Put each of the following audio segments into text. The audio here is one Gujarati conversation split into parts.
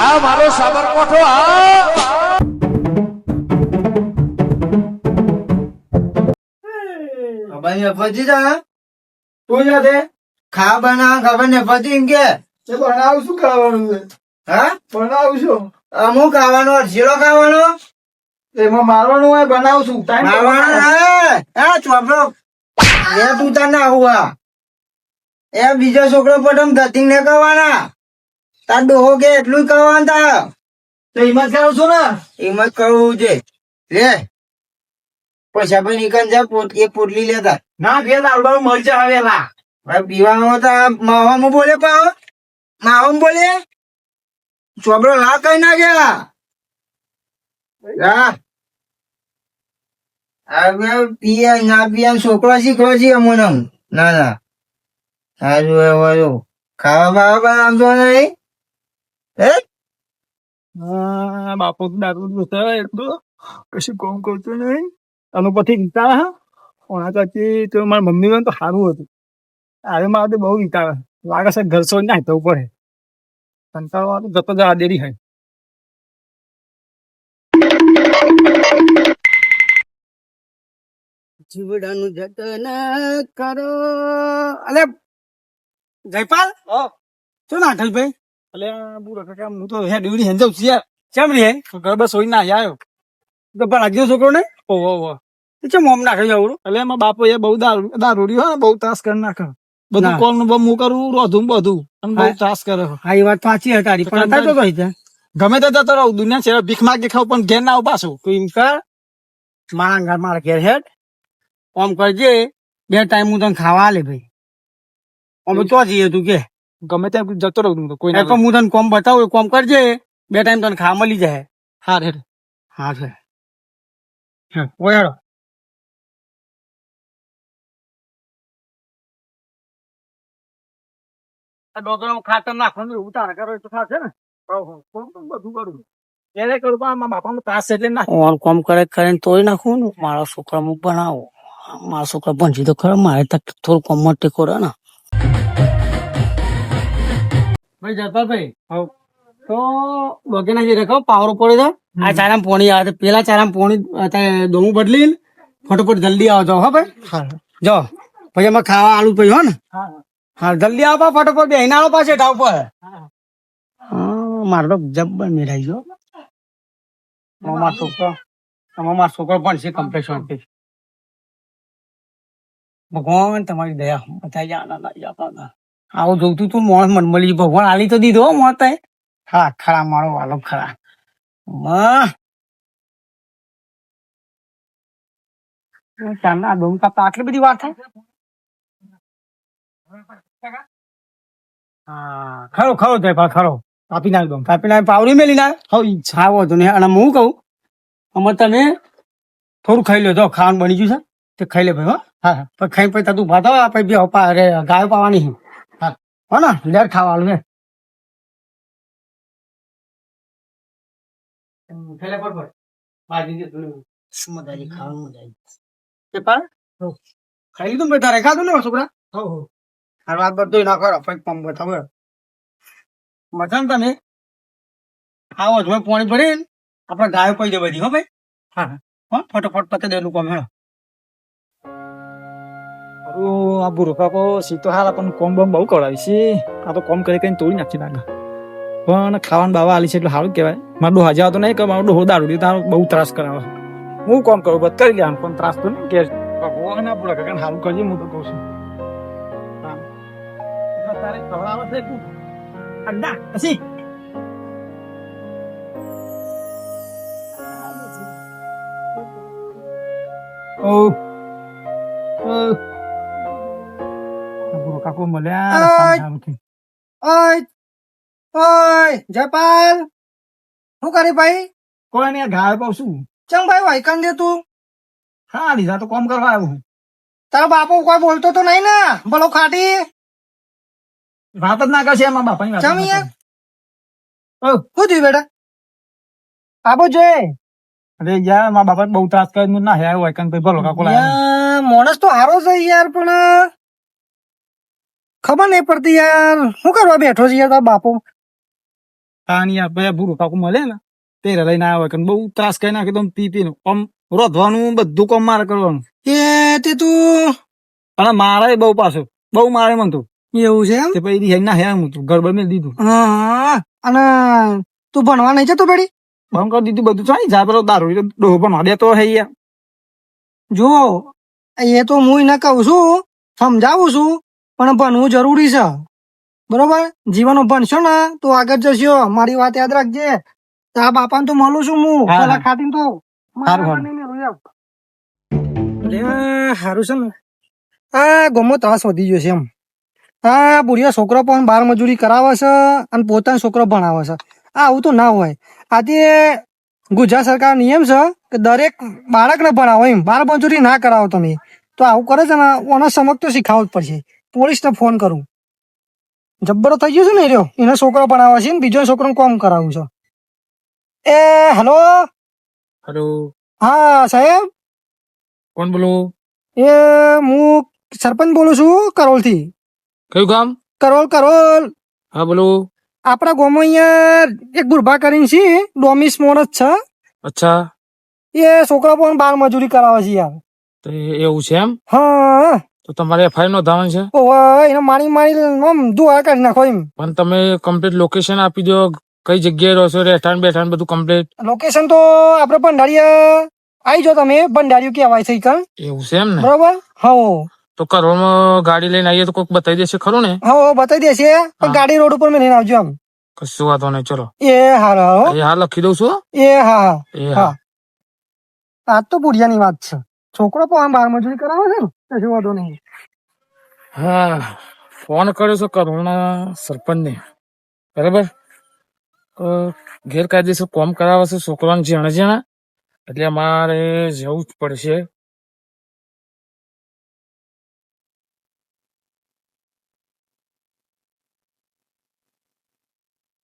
આ મારો સાબરકોઠો આ ભાઈ પછી જા તું જા ખા બના ખબર ને પછી કે? બનાવું શું ખાવાનું છે? હા? બનાવું છું અમુક ખાવાનો શીરો ખાવાનો. એમાં મારવાનું હોય બનાવું. છું હે ચોપડો એ તું તાર ના એ બીજો છોકરો પટમ ધતિંગ ને કહેવાના તાર ડોહો કે એટલું કહેવાનું તા. તો હિંમત કરું છું ને? એમ જ કહું છે. લે. પૈસા ભાઈ નીકળ જા એક પોટલી લેતા. ના બે દારૂ મરચા આવેલા ભાઈ પીવામાં તો માવામાં બોલે પાવ માવામાં બોલે? ચોબડો લા કઈ ના ગયા હા હવે પીએ ના પીએ છોકરો શીખવો છે અમને ના ના. સારું એવું ખાવા બાવા આમ તો નહીં. હે? બાપુ તો દારૂ દોસ્ત એટલું. કશું કોમ કરતો નહીં. આનું પછી હા ઓના કરતી તો મારા મમ્મી તો સારું હતું. અરે મારે બહુ વિચાર લાગે છે ઘર છોડી નાખતો પડે કંટાળો તો જતો જવા દેરી હોય જીવડાનું જતન કરો. અલે જયપાલ? શું ના અઠલ બુરા કાકા હું તો હે ડ્યુટી હેન જાઉં છું યાર. કેમ રે? ઘર બસ હોઈ ના આવ્યો તો લાગ્યો છોકરો ને ઓહો ઓહો ચમ મોમ નાખે જવું એટલે એમાં બાપો એ બહુ દારૂ દારૂડી હોય ને બહુ ત્રાસ કરી નાખે. બધું. કોલનું હું કરું રોધું બધું. અને બહુ ત્રાસ કરે હા એ વાત સાચી હતી તારી પણ પણ તો કઈ છે ગમે તે જતો રહું દુનિયા છે ભીખ માગે ખાવ પણ ઘેર ના આવું પાછું. તું એમ કર મારા ઘર મારા ઘેર હેડ. ઓમ કરજે બે ટાઈમ હું તને ખાવા લે ભાઈ. અમે તો જઈએ તું કે. ગમે ત્યાં જતો રહું તો કોઈ પણ હું તને કોમ બતાવું કોમ કરજે. બે ટાઈમ તને ખા મળી જાય. હાર હેડ. હા છે હા ઓય હેડો આ ખાતર નાખવાનું ઉતાર કરો તો થશે ને. બધું કરું એને કરું પણ બાપાનો ત્રાસ એટલે ના. કોમ કરે કરે તોય નાખું ને મારા છોકરા હું બનાવો. મારા છોકરા ભણશે તો ખરા મારે તક થોડું કોમ ટેકો રહે ને. ભાઈ જતાભાઈ તો બગીના જે રખાવ પાવર પડે છે. આ ચારામાં પોણી આવે પેલા ચારામ પોણી અત્યારે દોમું બદલી ફટોફટ જલ્દી આવજો હા ભાઈ. હા. જો પછી અમે ખાવા આલુ પછી હો ને. હા હા. જલ્દી આવો ફટોફટ બેહીને આવો પાસે ઢાવ પર. મારો હા. તો જબ્બર મેળાઈ ગયો. મારા છોકરો મારો છોકરો પણ છે કમ્પ્લેક્શનથી ભગવાન તમારી દયા બતાવી જાના ના જાતા ના આવું જોતું તું મોણ મન મળી ભગવાન આલી તો દીધો મોત હા ખરા મારો વાલો, ખરા. ચાલના ડોમ આટલી બધી વાત થાય? હા, ખરો ખરો જયપા ખરો. કાપી નાખ દઉં કાપી નાખ, પાવડી મેલી ના હવ ઈચ્છા તો ને, અને હું કહું, અમે તમે થોડું ખાઈ લો તો ખાવાનું બની ગયું છે. તે ખાઈ લે ભાઈ, હો. હા ખાઈ પછી તું ભાતો પછી બે ગાયો પાવાની હા ને લેર ખાવાનું ને ખાઈ લે બરોબર બાજી દે તું મજાજી ખાવાનું તે ખાઈ લીધું ભાઈ તારે ખાધું ને છોકરા? હો હો. આ વાત બધું ના કરો પછી પંપ બતાવો મજા ને તમે આવો જો પાણી ભરી આપણે ગાયો પી દે બધી હો ભાઈ. હા હા. હો ફટોફટ પતે દેલું કોમ હેડો. અરું આ હાલ પણ કોમ બમ બહુ કરાવી છે. આ તો કોમ કરી કરીને તોડી નાખી નાખે. પણ ખાવાનું બાવા આલી છે એટલે સારું કહેવાય. મારું ડોહા હજાર તો નહીં કે મારું ડોહો દારૂ તારો બહુ ત્રાસ કરાવે. હું કોમ કરું, બધ કરી લેવાનું, પણ ત્રાસ તો નહીં કે ભગવાન ના બુરા કારણ સારું કરજે હું તો કહું છું. હા. તારે ખવડાવે પછી. ઓ કાકો મળ્યા ઓય. ઓય જયપાલ શું કરી ભાઈ કોઈ નહીં ગાય પાઉં શું ચમ ભાઈ વાયકન દે તું હા લીધા તો કોમ કરવા આવ્યો હું તારો બાપો કોઈ બોલતો તો નહીં ને ભલો ખાટી વાત જ ના કરશે એમાં વાત ચમ યાર? શું થયું બેટા આબો જોઈ અરે યાર મારા બાપા બહુ ત્રાસ કરે હું ના આવ્યો વાયકન ભાઈ ભલો કાકો યાર, માણસ તો હારો છે યાર પણ ખબર નહીં પડતી યાર. શું કરવા બેઠો છે યાર બાપો? બાપુ યાર ભાઈ ભૂરું પાકું મળે ને તે લઈને આવે કે બહુ ત્રાસ કરી નાખે તો પી પીને આમ રોધવાનું બધું કામ મારે કરવાનું. એ તે તું? અને મારે બહુ પાછું બહુ મારે મન તું એવું છે એમ? તે પછી રિહાઈ ના હેમ તું ગડબડ મેં દીધું હા અને તું ભણવા નહીં જતો બેડી બંધ કરી દીધું બધું ચાલી જાય પેલો દારૂ ડોહો પણ દે તો હે યાર. જો એ તો હું એને કહું છું સમજાવું છું પણ ભણવું જરૂરી છે. બરોબર? જીવન ભણશો ને તો આગળ જશો. મારી વાત યાદ રાખજે. તારા બાપાને તો મળું છું હું. પેલા ખાતી તો. હારું છે ને. આ ગમો ત્રાસ વધી ગયો છે એમ. આ બુઢિયા છોકરો પણ બાર મજૂરી કરાવે છે અને પોતાનો છોકરો ભણાવે છે. આ આવું તો ના હોય. આજે ગુજરાત સરકાર નિયમ છે કે દરેક બાળકને ભણાવો એમ. બાર મજૂરી ના કરાવો તમે. તો આવું કરે છે ને ઓનો સમક તો શીખાવવું જ પડશે. પોલીસને ફોન કરું. જબ્બરો થઈ ગયો છે ને રહ્યો એનો છોકરો ભણાવે છે ને બીજો છોકરો કોમ કરાવું છે. એ હેલો? હેલો? હા સાહેબ? કોણ બોલો? એ હું સરપંચ બોલું છું કરોલથી. કયું ગામ? કરોલ કરોલ. હા બોલો. આપણા ગામમાં અહીંયા એક ગુરભા કરીને છે ડોમિસ મોણ જ છે. અચ્છા. એ છોકરા પણ બાર મજૂરી કરાવે છે યાર. એવું છે એમ? હા. તો તમારે એફઆઈઆર નોંધાવાનું છે? એને મારી માણી આમ દુઆ કરી નાખો એમ. પણ તમે કમ્પ્લીટ લોકેશન આપી દો કઈ જગ્યાએ રહો છો રહેઠાણ બેઠાણ બધું કમ્પ્લીટ લોકેશન તો આપણે ભંડારીયા આવી જાઓ તમે ભંડારીયું કહેવાય છે ઈકણ એવું છે એમ ને બરોબર? હા. તો કરોડમાં ગાડી લઈને આવીએ તો કોઈક બતાવી દેશે ખરું ને? હા બતાવી દેશે પણ ગાડી રોડ ઉપર મેં લઈને આવજો આમ કશું વાંધો નહીં ચલો. એ હા એ હા લખી દઉં છું એ હા એ હા. આ તો બુઢિયાની વાત છે. છોકરો પણ આમ બાર મજૂરી કરાવે છે ને? કશું વાંધો નહીં. હા ફોન કર્યો છે કરોડના સરપંચને. બરાબર? ગેરકાયદેસર કોમ કરાવે છે છોકરાને જેણે જેણે એટલે અમારે જવું જ પડશે.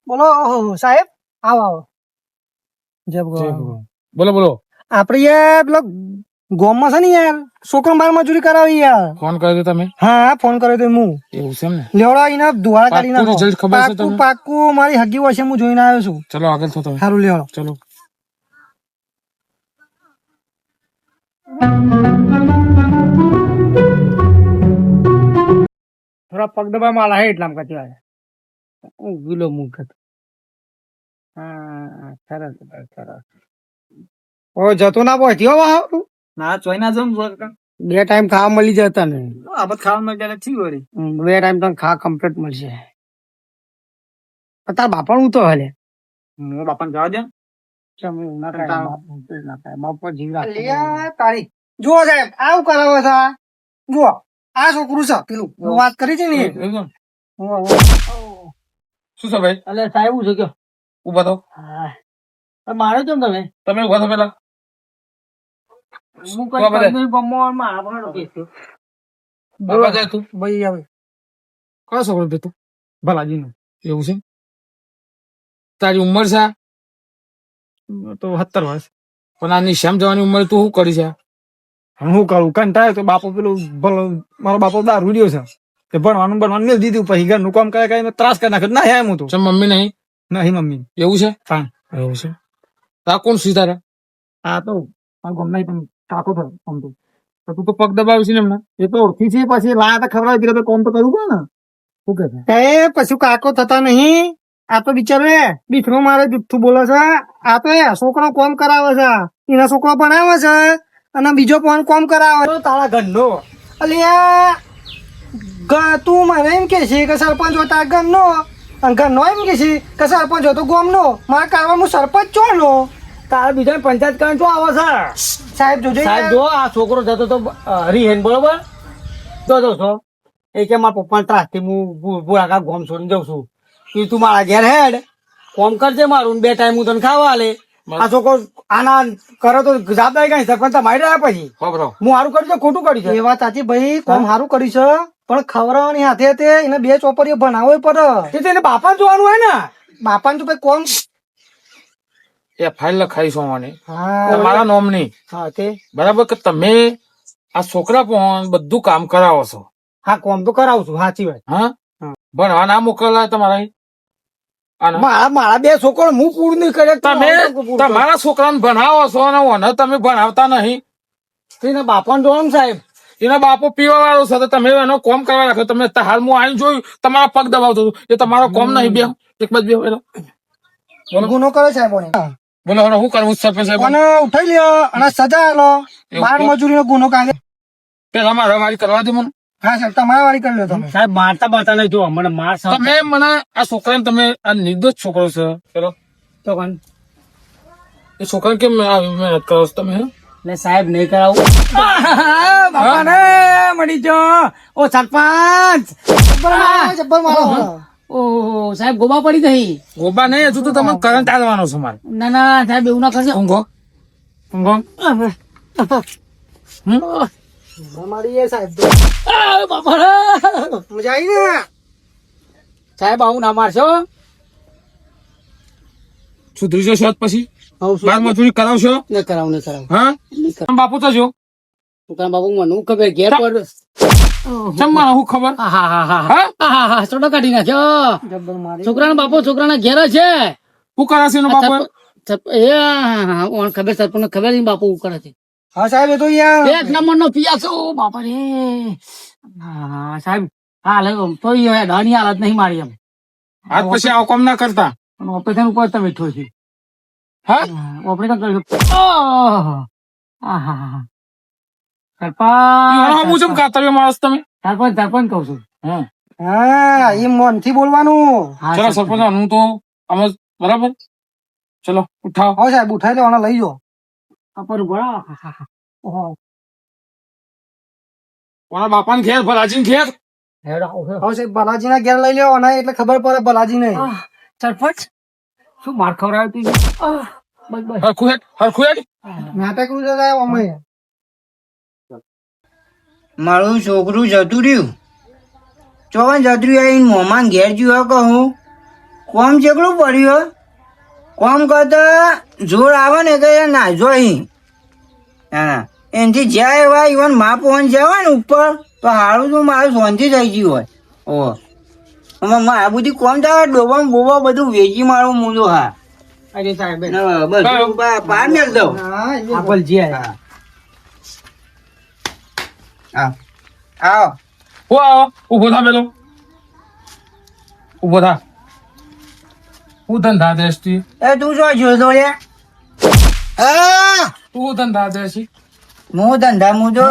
બોલો સાહેબ આવો આવો. બોલો બોલો. આપડે પેલો ગોમમાં છે ને યાર? છોકરો બાર મજૂરી કરાવી યાર. ફોન કર્યો તમે? હા ફોન કર્યો તો હું. એવું છે એમ ને? લેવડા એને ધુવાળા કાઢી પાક્કું નાખો result ખબર છે પાક્કું તમને? પાક્કું મારી હગી વચ્ચે હું જોઈને આવ્યો છું. ચલો આગળ થો તમે. સારું લેવડો ચલો. થોડા પગ દબા માલા હે એટલામાં કતી આવે ગીલો મુખ હતો હા સરસ સરસ ઓ જતો ના પહોંચ્યો વાહ ના ચોઈ ના જમ બે ટાઈમ ખાવા મળી જતા ને આ બધ ખાવા મળી જાય વળી. હમ, બે ટાઈમ તને ખા કમ્પ્લીટ મળશે. તાર બાપા હું તો હલે? હું બાપાને જવા દે તારી જુઓ સાહેબ આવું કરાવો છે આ. જુઓ આ છોકરું છે. પેલું હું વાત કરી છે ને. શું છે ભાઈ? અલે સાહેબ હું છે કયો ઊભા થો મારે કેમ તમે? તમે ઊભા થો પેલા એવું છે? તારી ઉંમર છે તો સત્તર વર્ષ. પણ આ નિશામ જવાની ઉંમર તું શું કરી છે હું કરું? કંટાળે તો બાપો પેલું ભલો મારો બાપો દારૂ રહ્યો છે. તે ભણવાનું ભણવાનું મેં દીધું પછી ઘરનું કામ કરે કઈ ત્રાસ કરી નાખ્યો. ના એમ હું તો મમ્મી નહીં? નહીં મમ્મી. એવું છે? હા. એવું છે. તા કોણ સુધારે આ તો આ ગમે પણ કાકો થયો આમ તો. તો તું તો પગ દબાવી છે ને. એમને એ તો ઓળખી છે પછી લાયા તો ખબર પેલા તો કોમ તો કરવું પડે ને. શું કે છે? પછી કાકો થતા નહીં. આ તો બિચારો એ મારે જુઠ્ઠું બોલે છે. આ તો છોકરો કોમ કરાવે છે. એના છોકરો ભણાવે છે અને બીજો પણ કોમ કરાવે. છે તારા ઘરનો. અલ્યા તું મને એમ કે છે કે સરપંચ હોય તારા ઘરનો. અને ઘરનો એમ કે છે કે સરપંચ હોય તો ગોમનો. મારા કારમાં હું સરપંચ છો નો. તારા બીજા પંચાયત કારણ શું આવે છે? સાહેબ જોજો સાહેબ જો આ છોકરો જતો તો હરિહેન બરોબર? તો જો છો એ કે મારા પપ્પા ત્રાસથી હું ભૂળાકા ગોમ છોડીને જઉં છું. એ તું મારા ઘેર હેડ. કોમ કરજે મારું બે ટાઈમ હું તને ખાવા લે આ છોકરો આના કરો તો જવાબદારી કઈ સરપંચ તમારી રહ્યા પછી. હું સારું કર્યું છે ખોટું કર્યું છે એ વાત સાચી ભાઈ કોમ સારું કર્યું છે. પણ ખવડાવવાની હાથે હાથે એને બે ચોપડીઓ ભણાવો પડે. એ તો એને બાપા જોવાનું હોય ને. બાપાને તો ભાઈ કોમ એ ફાઇલ લખાઈ છો મને હા. નોમ તે? બરાબર કે તમે આ છોકરા પણ બધું કામ કરાવો છો? હા કોમ તો કરાવું છું સાચી વાત. હા? ભણવા ના મોકલા તમારા મારા મારા બે છોકરો હું પૂરું નહીં કરે તમે. તમારા છોકરાને ભણાવો છો અને ઓને તમે ભણાવતા નહીં. એના બાપાને જોવાનું સાહેબ. એના બાપો પીવા વાળો છે તો તમે એનો કોમ કરવા રાખ્યો તમે હાલ હું આવીને જોયું તમારા પગ દબાવતો હતો. એ તમારો કોમ નહીં બે એક બાજુ બે ગુનો કરે સાહેબ. બોલો હવે શું કરવું સરપંચ સાહેબ મને ઉઠાઈ લ્યો અને સજા આલો. બાર મજૂરીનો ગુનો કાઢે. પેલા મારા વાળી કરવા દે મને. હા સાહેબ તમારા વાળી કરી લો તમે. સાહેબ મારતા બાતા નહીં જો મને માર તમે મને આ છોકરાને તમે આ નિર્દોષ છોકરો છે. ચલો. તો કોણ? એ છોકરાને કેમ મહેનત કરો છો તમે ને સાહેબ નહીં કરાવું. બાપા ને મળી જો ઓ સરપંચ. જબ્બર મારો ઓ સાહેબ ગોબા પડી ગઈ. ગોબા નહીં હજુ તો તમે કરંટ આવવાનો છે મારે. ના ના સાહેબ એવું ના કરજો. ઊંઘો ઊંઘો મારી સાહેબ. મજા આવી ને? સાહેબ આવું ના મારશો. સુધરી જશો પછી? બાર મજૂરી કરાવશો? નહીં કરાવું ને કરાવું. હા? નહીં કરાવું. તમે બાપુ તો જો. બાપુ મને ખબર ઘેર પર જમવાના હું ખબર? હા હા હા. હા? હા હા. હા. કાઢી નાખ્યો છોકરાના બાપો છોકરાના ઘેર છે. શું કરાશે એનો બાપુ એ હા, હા, ઓણ ખબર સરપંચ ખબર નહીં બાપુ શું કરે છે હા સાહેબ એ તો યાર એક નંબર નો પિયાસો બાપા રે. હા સાહેબ હા લે તો એ હવે હાલત નહીં મારી એમ. આજ પછી આવો કામ ના કરતા? પણ ઓપરેશન ઉપર તમે બેઠો છે. હા? ઓપરેશન કર્યું! હા હા હા. ઈ હું જેમ સરપંચ માણસ તમે. સરપંચ સરપંચ કહું છું. હા હા એ મનથી બોલવાનું. ચલો સરપંચ હું તો અમે બરાબર. ચલો ઉઠાવો. હા સાહેબ ઉઠાઈ લો લઈ જાઓ. કપર ઉપર હા, હા, હા, હા. ઓહો. મારા બાપાને ઘેર ભલાજી ઘેર? હેડો, ઓહો. હા સાહેબ બાલાજી ના ઘેર લઈ લેવાના અને એટલે ખબર પડે બાલાજી ને સરપંચ શું માર ખવડાવ્યું તું? બસ બસ. હરખું હેડ હરખું હેડ. નાટક અમે. મારું છોકરું જતું રહ્યું. ચોવન જતું રહ્યું મોમાન ઘેર જ્યો કહું કોમ ચેકડું પડ્યું કોમ કરતા જોર આવે ને કે ના જોઈ હા એનથી જ્યાં એવા ઇવન મા પહોંચ જવા ને ઉપર તો હારું તો મારું શાંતિ થઈ ગયું હોય. ઓ હવે આ બધી કોમ થાય ડોબા બોબા બધું વેચી મારો મૂંદો હા. અરે સાહેબ. બસ પાર મેળ દઉં. આપલ જે આયા. આવ. આવ. હું આવો ઊભો થા પેલો. ઊભો થા. હું ધંધા એ તું શું જોતો હા તું ધંધા દેશી હું ધંધા હું તો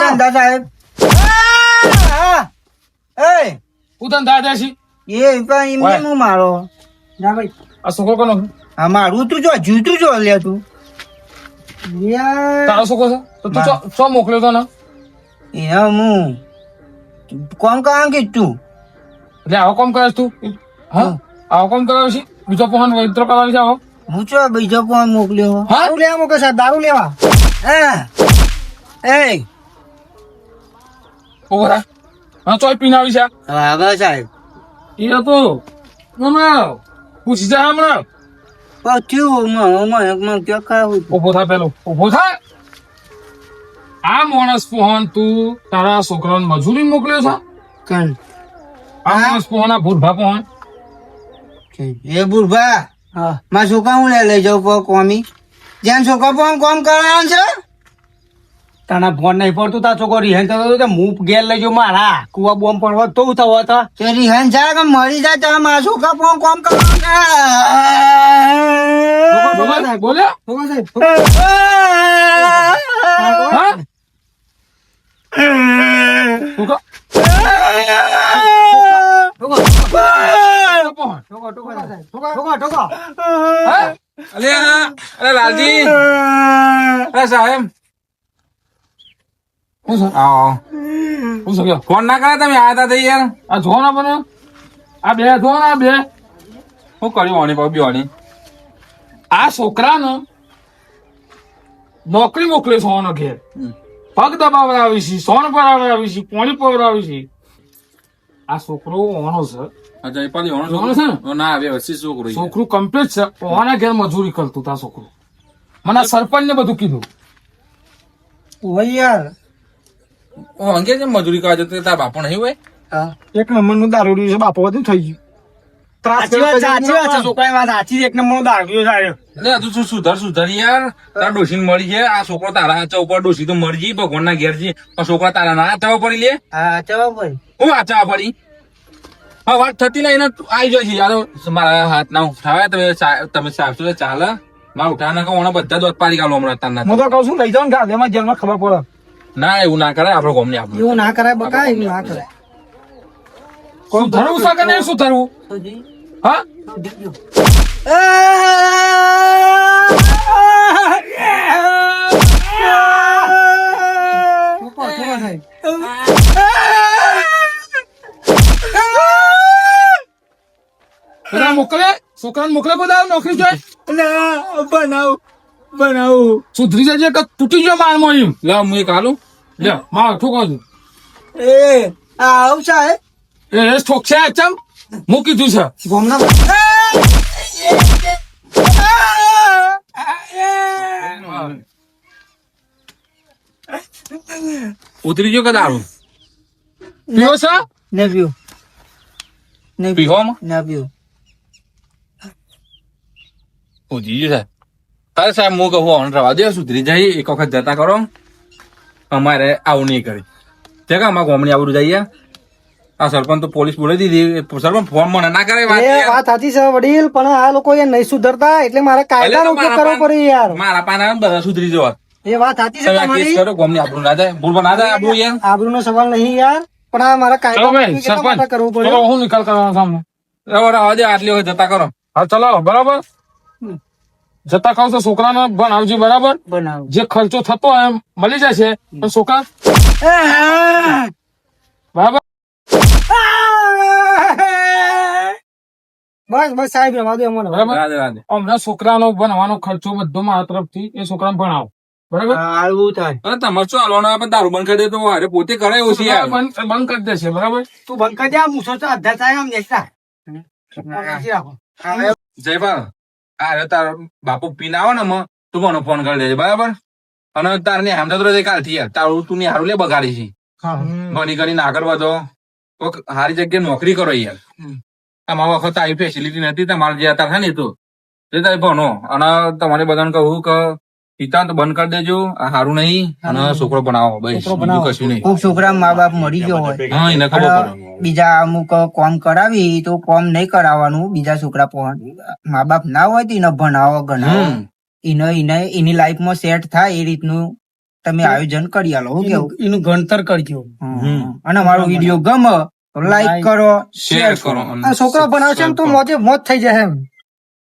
ધંધા સાહેબ, એ! હું ધંધા દેશી એ પણ એમને હું મારો. ના ભાઈ આ કોનો? આ મારું તું જો જૂતું જો લે તું. તારો છોકરો છે? તો તું ચો- મોકલ્યો તો ને? એ હું. કોમ કામ કીધું એટલે આવો કોમ કરે તું? હા? આવો કોમ કરાવે છે? બીજો પહોંચ વૈદ્રો કરાવે છે આવો. હું ચો બીજો કોણ મોકલ્યો? હા? દારૂ લેવા મોકલે સાહેબ દારૂ લેવા? હા? એ. ઓરા હા ચોય પીને આવી છે આગળ સાહેબ. એ તો હમણાં પૂછી જા હમણાં. પણ થયું મને મને મને ક્યાં ખાવું ઊભો થા પેલો ઊભો થા. આ માણસ પહોંચ તું તારા છોકરાને મજૂરી મોકલ્યો છે? કન આ માણસ આ ભૂરભા પહોંચ એ બુરભા હા. મારા છોકરા હું લઈ જાઉં કોમી. જ્યાં છોકરા પણ કોમ કરવાનું છે? તને ફોન નહીં પડતું તા છોકરો રિહન થતો તો હું ઘેર લઈ જાઉં મારા. કુવા બોમ પડવા તો હું થવો હતો તે રિહન જાય કે મરી જાય તમે મારા છોકરા ફોન કોમ કરો બોલે. અરે લાલજી. અરે સાહેબ. શું? છે આવો. શું ફોન ના કરે તમે આયા તા યાર. આ જો ના બને આ બે જો ના બે. શું કર્યું ઓની પર બેવાની આ છોકરાનો નોકરી મોકલે સોનો ઘેર. પગ દબાવડાવી છે સોન પરાવડાવી છે પોણી પરાવડાવી છે. આ છોકરો ઓનો છે. અચ્છા એ ઓણો ઓણો છે ને? છોકરો? ના વ્યવસ્થિત છોકરો. છોકરું કમ્પ્લીટ છે. ઓના ઘેર મજૂરી કરતું તા છોકરું. મને આ સરપંચ ને બધું કીધું. ઓય યાર. ઓ અંગે છે મજૂરી કરવા જતો તારા બાપો નહીં હોય? હા. એક નંબરનું દારૂ છે બાપો બધું થઈ ગયું. સાચી વાત સાચી વાત છે છોકરાની વાત સાચી છે. એક દારૂડિયો આર્યો. તું શું સુધર સુધર યાર? તારા ડોશી મળી છે આ છોકરો તારા હાચા ઉપર ડોશી તો ગઈ ભગવાન ના ઘેર છે. પણ છોકરા તારા ના હાચા પડી લે. હા પડી. હું હાચા પડી હા વાત થતી નહીં એને આવી જાય છે યાર. મારા હાથ ના ઉઠાવે તમે તમે સાફ ચાલે. મારા ઉઠા ના કહો બધા દોત પાડી ગાલો હમણાં તારના હું તો કઉ છું લઈ જાઉં ને ગાંધીમાં જેલમાં ખબર પડે. ના એવું ના કરે આપડે ગોમ ને આપણે એવું ના કરાય બકા એવું ના કરાય. સુધરવું છે કે નહીં ધરવું હા? મોકલે? છોકરાને મોકલે બધા? નોકરી જોઈ? ના, બનાવું. બનાવું સુધરી જજે કે તૂટી ગયો મારમાં એમ લે હું એક હાલું લે માર ઠોકો છું એ આવું છે એ એ ઠોક છે ચમ મૂકી દીધું છે ગોમના ઉતરી ગયો કે દારૂ પીવો છે ને પીવો ને પીવો ને પીવો ઉતરી ગયો છે તારે સાહેબ હું કહું ઓન રવા દે સુધરી જાય એક વખત જતા કરો. અમારે આવું નહીં કરી. તે કા અમારે ગોમની આવડું જઈએ. આ સરપંચ તો પોલીસ બોલે દીધી. સરપંચ ફોન મને ના કરે વાત વાત સાચી છે વડીલ પણ આ લોકો એ નહીં સુધરતા એટલે મારે કાયદાનો ઉપયોગ કરવો પડે યાર. મારા પાના બધા સુધરી જવા. એ વાત સાચી છે તમારી. કરો ગોમની આબરૂ ના જાય. ભૂલ ના જાય આબરૂ યાર. આબરૂનો સવાલ નહીં યાર પણ આ મારા કાયદાનો ઉપયોગ કરવો પડે હું નિકાલ કરવાનો સામે રવા રવા દે આટલી વખત જતા કરો. હા ચલાવો બરાબર? જતા ખાવ તો છોકરાને ભણાવજો બરાબર? જે ખર્ચો થતો હોય મળી જશે. પણ છોકરા? બરાબર? બસ બસ સાહેબ રહેવા દો અમને બરાબર? હમણાં છોકરાનો ભણવાનો ખર્ચો બધો મારા તરફથી એ છોકરાને ભણાવો. બરાબર? આવું થાય. અરે તમારે શું હાલવાનો? આપણે દારૂ બંધ કરી દે તો અરે પોતે કરે છે બંધ બંધ કરી દેશે બરાબર? તું બંધ કરી દે આ મૂછો તો અડધા થાય આમ રાખો. જયપાલ. અરે તાર બાપુ પીને આવે ને તું મને ફોન કરી દેજે બરાબર? અને તાર ને હામતા તો કાલથી યાર તારું તું ની હારું લે બગાડી છે. ભણી કરીને આગળ વધો. કોક સારી જગ્યાએ નોકરી કરો યાર. આમાં વખત આવી ફેસિલિટી નથી તમારે જે અત્યારે છે ને તો. તારે તમે ભણો. અને તમારે બધાને કહું કે પિતા તો બંધ કરી દેજો આ સારું નહીં. અને છોકરો બનાવો બસ કશું નહીં. કોક છોકરા મા બાપ મરી ગયો હોય. હા એને ખબર અને પડે. બીજા અમુક કોમ કરાવી તો કોમ નહીં કરાવવાનું બીજા છોકરા મા બાપ ના હોય તો એને ભણાવો ગણાવો. એને એને એની લાઈફમાં સેટ થાય એ રીતનું તમે આયોજન કરી આલો હું કેવું? એનું ગણતર કરજો. હમ. અને અમારો વીડિયો ગમે તો લાઈક કરો શેર કરો. છોકરો ભણાવશે તો મોજે મોજ થઈ જાય એમ.